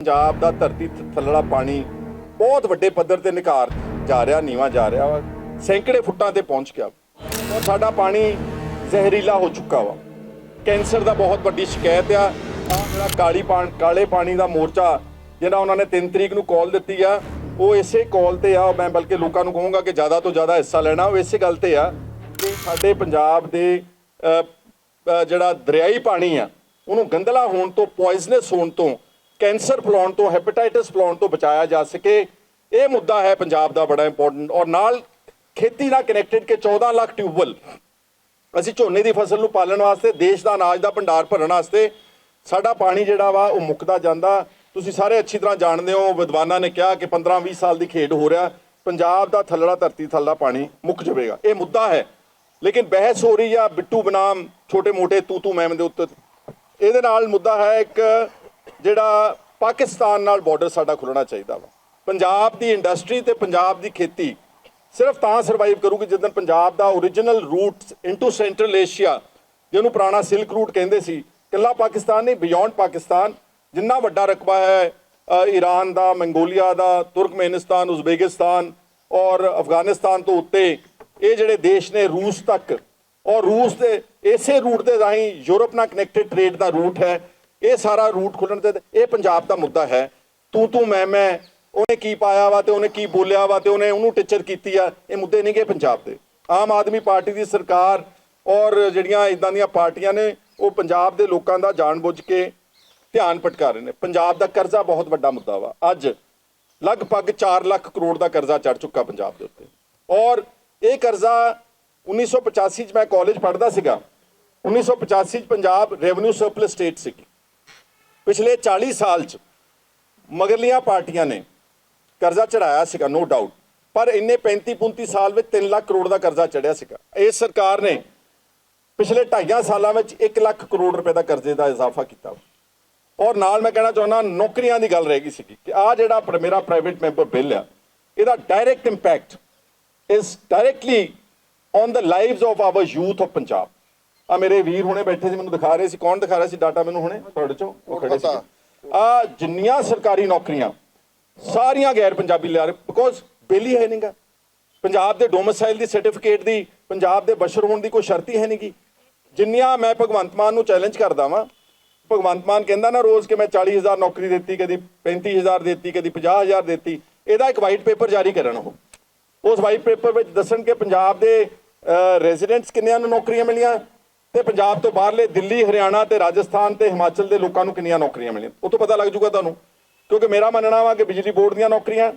ਪੰਜਾਬ ਦਾ ਧਰਤੀ ਥੱਲੜਾ ਪਾਣੀ ਬਹੁਤ ਵੱਡੇ ਪੱਧਰ ਤੇ ਨਿਕਾਰ ਜਾ ਰਿਹਾ, ਨੀਵਾ ਜਾ ਰਿਹਾ ਵਾ। ਸੈਂਕੜੇ ਫੁੱਟਾਂ ਤੇ ਪਹੁੰਚ ਗਿਆ। ਔਰ ਸਾਡਾ ਪਾਣੀ ਜ਼ਹਿਰੀਲਾ ਹੋ ਚੁੱਕਾ ਵਾ। ਕੈਂਸਰ ਦਾ ਬਹੁਤ ਵੱਡੀ ਸ਼ਿਕਾਇਤ ਆ। ਜਿਹੜਾ ਕਾਲੀ ਪਾਣ, ਕਾਲੇ ਪਾਣੀ ਦਾ ਮੋਰਚਾ ਜਿਹੜਾ ਉਹਨਾਂ ਨੇ 3 ਤਰੀਕ ਨੂੰ ਕਾਲ ਦਿੱਤੀ ਆ, ਉਹ ਇਸੇ ਕਾਲ ਤੇ ਆ। ਮੈਂ ਬਲਕਿ ਲੋਕਾਂ ਨੂੰ ਕਹੂੰਗਾ ਕਿ ਜ਼ਿਆਦਾ ਤੋਂ ਜ਼ਿਆਦਾ ਹਿੱਸਾ ਲੈਣਾ, ਉਹ ਇਸੇ ਗੱਲ ਤੇ ਆ ਕਿ ਸਾਡੇ ਪੰਜਾਬ ਦੇ ਜਿਹੜਾ ਦਰਿਆਈ ਪਾਣੀ ਆ, ਉਹਨੂੰ ਗੰਦਲਾ ਹੋਣ ਤੋਂ ਪੋਇਜ਼ਨਸ ਹੋਣ ਤੋਂ ਕੈਂਸਰ ਫਲਾਉਣ ਤੋਂ ਹੈਪੇਟਾਈਟਿਸ ਫਲਾਉਣ ਤੋਂ ਬਚਾਇਆ ਜਾ ਸਕੇ। ਇਹ ਮੁੱਦਾ ਹੈ ਪੰਜਾਬ ਦਾ ਬੜਾ ਇੰਪੋਰਟੈਂਟ ਔਰ ਨਾਲ ਖੇਤੀ ਨਾਲ ਕਨੈਕਟਡ ਕਿ 14 ਲੱਖ ਟਿਊਬਵੈਲ ਅਸੀਂ ਝੋਨੇ ਦੀ ਫਸਲ ਨੂੰ ਪਾਲਣ ਵਾਸਤੇ, ਦੇਸ਼ ਦਾ ਅਨਾਜ ਦਾ ਭੰਡਾਰ ਭਰਨ ਵਾਸਤੇ ਸਾਡਾ ਪਾਣੀ ਜਿਹੜਾ ਵਾ ਉਹ ਮੁੱਕਦਾ ਜਾਂਦਾ। ਤੁਸੀਂ ਸਾਰੇ ਅੱਛੀ ਤਰ੍ਹਾਂ ਜਾਣਦੇ ਹੋ, ਵਿਦਵਾਨਾਂ ਨੇ ਕਿਹਾ ਕਿ 15-20 ਸਾਲ ਦੀ ਖੇਡ ਹੋ ਰਿਹਾ। ਪੰਜਾਬ ਦਾ ਥੱਲੜਾ ਧਰਤੀ ਥੱਲਾ ਪਾਣੀ ਮੁੱਕ ਜਾਵੇਗਾ। ਇਹ ਮੁੱਦਾ ਹੈ। ਲੇਕਿਨ ਬਹਿਸ ਹੋ ਰਹੀ ਆ, ਬਿੱਟੂ ਬਨਾਮ, ਛੋਟੇ-ਮੋਟੇ ਤੂ ਤੂ ਮੈਮ ਦੇ ਉੱਤੇ। ਇਹਦੇ ਨਾਲ ਮੁੱਦਾ ਹੈ ਇੱਕ ਜਿਹੜਾ ਪਾਕਿਸਤਾਨ ਨਾਲ ਬਾਰਡਰ ਸਾਡਾ ਖੁੱਲਣਾ ਚਾਹੀਦਾ ਵਾ। ਪੰਜਾਬ ਦੀ ਇੰਡਸਟਰੀ ਤੇ ਪੰਜਾਬ ਦੀ ਖੇਤੀ ਸਿਰਫ ਤਾਂ ਸਰਵਾਈਵ ਕਰੂਗੀ ਜਦੋਂ ਪੰਜਾਬ ਦਾ origignal route into central Asia ਜਿਹਨੂੰ ਪੁਰਾਣਾ ਸਿਲਕ ਰੂਟ ਕਹਿੰਦੇ ਸੀ ਕੱਲਾ ਪਾਕਿਸਤਾਨ ਨਹੀਂ ਬਿਯੋਂਡ ਪਾਕਿਸਤਾਨ, ਜਿੰਨਾ ਵੱਡਾ ਰਕਬਾ ਹੈ ਈਰਾਨ ਦਾ, ਮੰਗੋਲੀਆ ਦਾ, ਤੁਰਕਮੇਨਿਸਤਾਨ, ਉਜ਼ਬੇਕਿਸਤਾਨ ਔਰ ਅਫਗਾਨਿਸਤਾਨ ਤੋਂ ਉੱਤੇ, ਇਹ ਜਿਹੜੇ ਦੇਸ਼ ਨੇ ਰੂਸ ਤੱਕ, ਔਰ ਰੂਸ ਦੇ ਇਸੇ ਰੂਟ ਦੇ ਰਾਹੀਂ ਯੂਰਪ ਨਾਲ ਕਨੈਕਟਡ ਟ੍ਰੇਡ ਦਾ ਰੂਟ ਹੈ ਇਹ ਸਾਰਾ ਰੂਟ ਖੁੱਲਣ ਤੇ ਇਹ ਪੰਜਾਬ ਦਾ ਮੁੱਦਾ ਹੈ। ਤੂੰ ਤੂੰ ਮੈਂ ਮੈਂ, ਉਹਨੇ ਕੀ ਪਾਇਆ ਵਾ ਤੇ ਉਹਨੇ ਕੀ ਬੋਲਿਆ ਵਾ ਤੇ ਉਹਨੇ ਉਹਨੂੰ ਟੀਚਰ ਕੀਤੀ ਆ, ਇਹ ਮੁੱਦੇ ਨਹੀਂਗੇ ਪੰਜਾਬ ਦੇ। ਆਮ ਆਦਮੀ ਪਾਰਟੀ ਦੀ ਸਰਕਾਰ ਔਰ ਜਿਹੜੀਆਂ ਇਦਾਂ ਦੀਆਂ ਪਾਰਟੀਆਂ ਨੇ, ਉਹ ਪੰਜਾਬ ਦੇ ਲੋਕਾਂ ਦਾ ਜਾਣਬੁੱਝ ਕੇ ਧਿਆਨ ਭਟਕਾ ਰਹੇ ਨੇ। ਪੰਜਾਬ ਦਾ ਕਰਜ਼ਾ ਬਹੁਤ ਵੱਡਾ ਮੁੱਦਾ ਵਾ। ਅੱਜ ਲਗਭਗ 4 ਲੱਖ ਕਰੋੜ ਦਾ ਕਰਜ਼ਾ ਚੜ ਚੁੱਕਾ ਪੰਜਾਬ ਦੇ ਉੱਤੇ। ਔਰ ਇਹ ਕਰਜ਼ਾ 1985 ਚ ਮੈਂ ਕਾਲਜ ਪੜ੍ਹਦਾ ਸੀਗਾ। 1985 ਚ ਪੰਜਾਬ ਰੈਵਨਿਊ ਸਰਪਲਸ ਸਟੇਟ ਸੀਗੀ। ਪਿਛਲੇ 40 ਸਾਲ ਚ ਮਗਰਲੀਆਂ ਪਾਰਟੀਆਂ ਨੇ ਕਰਜ਼ਾ ਚੜਾਇਆ ਸੀਗਾ ਨੋ ਡਾਊਟ ਪਰ ਇੰਨੇ 35 35 ਸਾਲ ਵਿੱਚ 3 ਲੱਖ ਕਰੋੜ ਦਾ ਕਰਜ਼ਾ ਚੜਿਆ ਸੀਗਾ। ਇਹ ਸਰਕਾਰ ਨੇ ਪਿਛਲੇ 2.5 ਸਾਲਾਂ ਵਿੱਚ 1 ਲੱਖ ਕਰੋੜ ਰੁਪਏ ਦਾ ਕਰਜ਼ੇ ਦਾ ਇਜ਼ਾਫਾ ਕੀਤਾ। ਔਰ ਨਾਲ ਮੈਂ ਕਹਿਣਾ ਚਾਹੁੰਦਾ, ਨੌਕਰੀਆਂ ਦੀ ਗੱਲ ਰਹਿ ਗਈ ਸੀਗੀ ਕਿ ਆ ਜਿਹੜਾ ਮੇਰਾ ਪ੍ਰਾਈਵੇਟ ਮੈਂਬਰ ਬਿੱਲ ਆ, ਇਹਦਾ direct impact is directly on the lives of our youth of Punjab ਆ ਮੇਰੇ ਵੀਰ ਹੁਣੇ ਬੈਠੇ ਸੀ ਮੈਨੂੰ ਦਿਖਾ ਰਹੇ ਸੀ। ਕੌਣ ਦਿਖਾ ਰਿਹਾ ਸੀ? ਡਾਟਾ ਮੈਨੂੰ ਹੁਣੇ ਤੁਹਾਡੇ ਚੋਂ ਉਹ ਖੜੇ ਸੀ ਆ ਜਿੰਨੀਆਂ ਸਰਕਾਰੀ ਨੌਕਰੀਆਂ ਸਾਰੀਆਂ ਗੈਰ ਪੰਜਾਬੀ ਲਿਆ ਰਹੇ। ਬਿਕੋਜ਼ ਬਿੱਲ ਹੀ ਨਹੀਂਗਾ ਪੰਜਾਬ ਦੇ ਡੋਮਿਸਾਈਲ ਦੀ ਸਰਟੀਫਿਕੇਟ ਦੀ ਪੰਜਾਬ ਦੇ ਬਸ਼ਰ ਹੋਣ ਦੀ ਕੋਈ ਸ਼ਰਤ ਹੀ ਹੈ ਨਹੀਂਗੀ ਜਿੰਨੀਆਂ ਮੈਂ ਭਗਵੰਤ ਮਾਨ ਨੂੰ ਚੈਲੰਜ ਕਰਦਾ ਵਾਂ ਭਗਵੰਤ ਮਾਨ ਕਹਿੰਦਾ ਨਾ ਰੋਜ਼ ਕਿ ਮੈਂ 40000 ਨੌਕਰੀ ਦਿੱਤੀ ਕਦੀ 35000 ਦਿੱਤੀ ਕਦੀ 50000 ਦਿੱਤੀ। ਇਹਦਾ ਇੱਕ ਵਾਈਟ ਪੇਪਰ ਜਾਰੀ ਕਰਨ ਉਹ। ਉਸ ਵਾਈਟ ਪੇਪਰ ਵਿੱਚ ਦੱਸਣ ਕਿ ਪੰਜਾਬ ਦੇ ਰੈਜ਼ੀਡੈਂਟਸ ਕਿੰਨਿਆਂ ਨੂੰ ਨੌਕਰੀਆਂ ਮਿਲੀਆਂ ਤੇ ਪੰਜਾਬ ਤੋਂ ਬਾਹਰਲੇ ਦਿੱਲੀ, ਹਰਿਆਣਾ ਤੇ ਰਾਜਸਥਾਨ ਤੇ ਹਿਮਾਚਲ ਦੇ ਲੋਕਾਂ ਨੂੰ ਕਿੰਨੀਆਂ ਨੌਕਰੀਆਂ ਮਿਲੀਆਂ? ਉਹ ਤੋਂ ਪਤਾ ਲੱਗ ਜੂਗਾ ਤੁਹਾਨੂੰ, ਕਿਉਂਕਿ ਮੇਰਾ ਮੰਨਣਾ ਵਾ ਕਿ ਬਿਜਲੀ ਬੋਰਡ ਦੀਆਂ ਨੌਕਰੀਆਂ,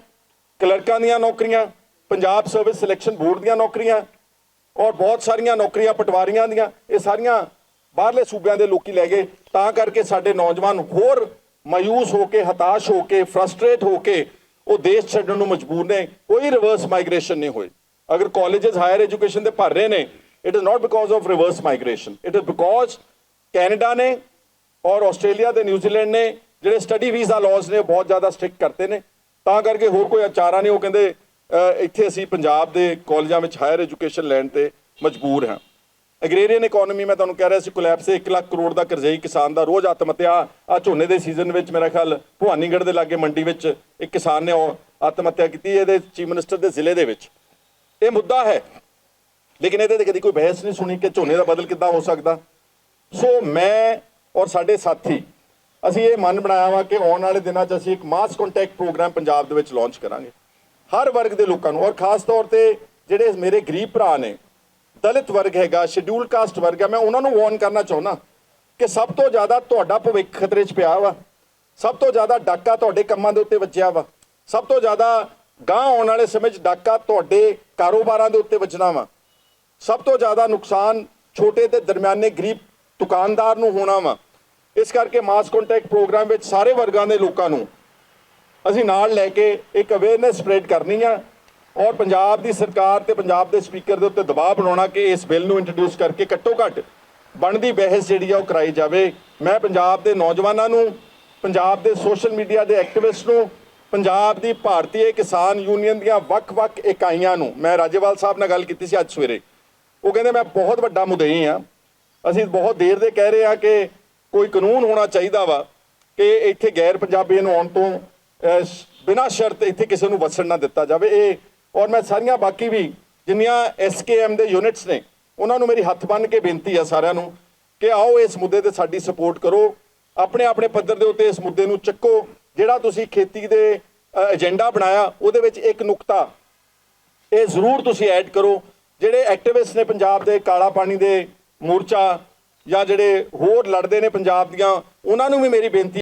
ਕਲਰਕਾਂ ਦੀਆਂ ਨੌਕਰੀਆਂ, ਪੰਜਾਬ ਸਰਵਿਸ ਸਿਲੈਕਸ਼ਨ ਬੋਰਡ ਦੀਆਂ ਨੌਕਰੀਆਂ ਔਰ ਬਹੁਤ ਸਾਰੀਆਂ ਨੌਕਰੀਆਂ ਪਟਵਾਰੀਆਂ ਦੀਆਂ, ਇਹ ਸਾਰੀਆਂ ਬਾਹਰਲੇ ਸੂਬਿਆਂ ਦੇ ਲੋਕੀ ਲੈ ਗਏ। ਤਾਂ ਕਰਕੇ ਸਾਡੇ ਨੌਜਵਾਨ ਹੋਰ ਮਾਯੂਸ ਹੋ ਕੇ, ਹਤਾਸ਼ ਹੋ ਕੇ ਫਰਸਟ੍ਰੇਟ ਹੋ ਕੇ ਉਹ ਦੇਸ਼ ਛੱਡਣ ਨੂੰ ਮਜਬੂਰ ਨੇ। ਕੋਈ ਰਿਵਰਸ ਮਾਈਗ੍ਰੇਸ਼ਨ ਨਹੀਂ ਹੋਈ ਅਗਰ ਕਾਲਜਸ ਹਾਇਰ ਐਜੂਕੇਸ਼ਨ ਦੇ ਭਰ ਰਹੇ ਨੇ it is not because of reverse migration it is because Canada ਨੇ ਔਰ ਆਸਟ੍ਰੇਲੀਆ ਤੇ ਨਿਊਜ਼ੀਲੈਂਡ ਨੇ ਜਿਹੜੇ ਸਟੱਡੀ ਵੀਜ਼ਾ ਲਾਜ਼ ਨੇ ਉਹ ਬਹੁਤ ਜ਼ਿਆਦਾ ਸਟ੍ਰਿਕਟ ਕਰਤੇ ਨੇ ਤਾਂ ਕਰਕੇ ਹੋਰ ਕੋਈ ਅਚਾਰਾ ਨਹੀਂ ਉਹ ਕਹਿੰਦੇ ਇੱਥੇ ਅਸੀਂ ਪੰਜਾਬ ਦੇ ਕਾਲਜਾਂ ਵਿੱਚ ਹਾਇਰ ਐਜੂਕੇਸ਼ਨ ਲੈਣ ਤੇ ਮਜਬੂਰ ਹਾਂ ਐਗਰੀਰੀਅਨ ਇਕਨੋਮੀ ਮੈਂ ਤੁਹਾਨੂੰ ਕਹਿ ਰਿਹਾ ਸੀ ਕੋਲੈਪਸ 1 ਲੱਖ ਕਰੋੜ ਦਾ ਕਰਜ਼ਈ ਕਿਸਾਨ ਦਾ ਰੋਜ਼ ਆਤਮ ਹੱਤਿਆ ਆ ਝੋਨੇ ਦੇ ਸੀਜ਼ਨ ਵਿੱਚ ਮੇਰਾ ਖਿਆਲ ਭਵਾਨੀਗੜ੍ਹ ਦੇ ਲਾਗੇ ਮੰਡੀ ਵਿੱਚ ਇੱਕ ਕਿਸਾਨ ਨੇ ਉਹ ਆਤਮ ਹੱਤਿਆ ਕੀਤੀ ਇਹਦੇ ਚੀਫ ਮਿਨਿਸਟਰ ਦੇ ਜ਼ਿਲ੍ਹੇ ਦੇ ਵਿੱਚ ਇਹ ਮੁੱਦਾ ਹੈ ਲੇਕਿਨ ਇਹਦੇ ਤੇ ਕਦੀ ਕੋਈ ਬਹਿਸ ਨਹੀਂ ਸੁਣੀ ਕਿ ਝੋਨੇ ਦਾ ਬਦਲ ਕਿੱਦਾਂ ਹੋ ਸਕਦਾ। ਸੋ ਮੈਂ ਔਰ ਸਾਡੇ ਸਾਥੀ, ਅਸੀਂ ਇਹ ਮਨ ਬਣਾਇਆ ਵਾ ਕਿ ਆਉਣ ਵਾਲੇ ਦਿਨਾਂ 'ਚ ਅਸੀਂ ਇੱਕ ਮਾਸ ਕੰਟੈਕਟ ਪ੍ਰੋਗਰਾਮ ਪੰਜਾਬ ਦੇ ਵਿੱਚ ਲਾਂਚ ਕਰਾਂਗੇ। ਹਰ ਵਰਗ ਦੇ ਲੋਕਾਂ ਨੂੰ ਔਰ ਖਾਸ ਤੌਰ ਤੇ ਜਿਹੜੇ ਮੇਰੇ ਗਰੀਬ ਭਰਾ ਨੇ, ਦਲਿਤ ਵਰਗ ਹੈਗਾ ਸ਼ਡਿਊਲ ਕਾਸਟ ਵਰਗ ਹੈ, ਮੈਂ ਉਹਨਾਂ ਨੂੰ ਵਾਰਨ ਕਰਨਾ ਚਾਹੁੰਦਾ ਕਿ ਸਭ ਤੋਂ ਜ਼ਿਆਦਾ ਤੁਹਾਡਾ ਭਵਿੱਖ ਖਤਰੇ 'ਚ ਪਿਆ ਵਾ। ਸਭ ਤੋਂ ਜ਼ਿਆਦਾ ਡਾਕਾ ਤੁਹਾਡੇ ਕੰਮਾਂ ਦੇ ਉੱਤੇ ਵੱਜਿਆ ਵਾ। ਸਭ ਤੋਂ ਜ਼ਿਆਦਾ ਗਾਂ ਆਉਣ ਵਾਲੇ ਸਮੇਂ 'ਚ ਡਾਕਾ ਤੁਹਾਡੇ ਕਾਰੋਬਾਰਾਂ ਦੇ ਉੱਤੇ ਵੱਜਣਾ ਵਾ। ਸਭ ਤੋਂ ਜ਼ਿਆਦਾ ਨੁਕਸਾਨ ਛੋਟੇ ਤੇ ਦਰਮਿਆਨੇ ਗਰੀਬ ਦੁਕਾਨਦਾਰ ਨੂੰ ਹੋਣਾ ਵਾ। ਇਸ ਕਰਕੇ ਮਾਸ ਕੰਟੈਕਟ ਪ੍ਰੋਗਰਾਮ ਵਿੱਚ ਸਾਰੇ ਵਰਗਾਂ ਦੇ ਲੋਕਾਂ ਨੂੰ ਅਸੀਂ ਨਾਲ ਲੈ ਕੇ ਇੱਕ ਅਵੇਅਰਨੈਸ ਸਪਰੈਡ ਕਰਨੀ ਆ ਔਰ ਪੰਜਾਬ ਦੀ ਸਰਕਾਰ ਤੇ ਪੰਜਾਬ ਦੇ ਸਪੀਕਰ ਦੇ ਉੱਤੇ ਦਬਾਅ ਬਣਾਉਣਾ ਕਿ ਇਸ ਬਿੱਲ ਨੂੰ ਇੰਟਰੋਡਿਊਸ ਕਰਕੇ ਘੱਟੋ ਘੱਟ ਬਣਦੀ ਬਹਿਸ ਜਿਹੜੀ ਆ ਉਹ ਕਰਾਈ ਜਾਵੇ। ਮੈਂ ਪੰਜਾਬ ਦੇ ਨੌਜਵਾਨਾਂ ਨੂੰ, ਪੰਜਾਬ ਦੇ ਸੋਸ਼ਲ ਮੀਡੀਆ ਦੇ ਐਕਟਿਵਿਸਟ ਨੂੰ, ਪੰਜਾਬ ਦੀ ਭਾਰਤੀ ਕਿਸਾਨ ਯੂਨੀਅਨ ਦੀਆਂ ਵੱਖ-ਵੱਖ ਇਕਾਈਆਂ ਨੂੰ, ਮੈਂ ਰਾਜੇਵਾਲ ਸਾਹਿਬ ਨਾਲ ਗੱਲ ਕੀਤੀ ਸੀ ਅੱਜ ਸਵੇਰੇ। ਉਹ ਕਹਿੰਦੇ, ਮੈਂ ਬਹੁਤ ਵੱਡਾ ਮੁਦਈ ਆ। ਅਸੀਂ ਬਹੁਤ ਦੇਰ ਦੇ ਕਹਿ ਰਹੇ ਆ ਕਿ ਕੋਈ ਕਾਨੂੰਨ ਹੋਣਾ ਚਾਹੀਦਾ ਵਾ ਕਿ ਇੱਥੇ ਗੈਰ ਪੰਜਾਬੀਆਂ ਨੂੰ ਆਉਣ ਤੋਂ ਬਿਨਾਂ ਸ਼ਰਤ ਇੱਥੇ ਕਿਸੇ ਨੂੰ ਵਸਣ ਨਾ ਦਿੱਤਾ ਜਾਵੇ। ਇਹ, ਔਰ ਮੈਂ ਸਾਰੀਆਂ ਬਾਕੀ ਵੀ ਜਿੰਨੀਆਂ ਐਸਕੇਐਮ ਦੇ ਯੂਨਿਟਸ ਨੇ, ਉਹਨਾਂ ਨੂੰ ਮੇਰੀ ਹੱਥ ਬੰਨ੍ਹ ਕੇ ਬੇਨਤੀ ਆ ਸਾਰਿਆਂ ਨੂੰ ਕਿ ਆਓ ਇਸ ਮੁੱਦੇ ਤੇ ਸਾਡੀ ਸਪੋਰਟ ਕਰੋ। ਆਪਣੇ ਆਪਣੇ ਪੱਧਰ ਦੇ ਉੱਤੇ ਇਸ ਮੁੱਦੇ ਨੂੰ ਚੱਕੋ। ਜਿਹੜਾ ਤੁਸੀਂ ਖੇਤੀ ਦੇ ਏਜੰਡਾ ਬਣਾਇਆ, ਉਹਦੇ ਵਿੱਚ ਇੱਕ ਨੁਕਤਾ, ਇਹ ਜ਼ਰੂਰ ਤੁਸੀਂ ਐਡ ਕਰੋ। ਜਿਹੜੇ ਐਕਟਿਵਿਸਟ ਨੇ ਪੰਜਾਬ ਦੇ ਕਾਲਾ ਪਾਣੀ ਦੇ ਮੋਰਚਾ ਜਾਂ ਜਿਹੜੇ ਹੋਰ ਲੜਦੇ ਨੇ ਪੰਜਾਬ ਦੀਆਂ, ਉਹਨਾਂ ਨੂੰ ਵੀ ਮੇਰੀ ਬੇਨਤੀ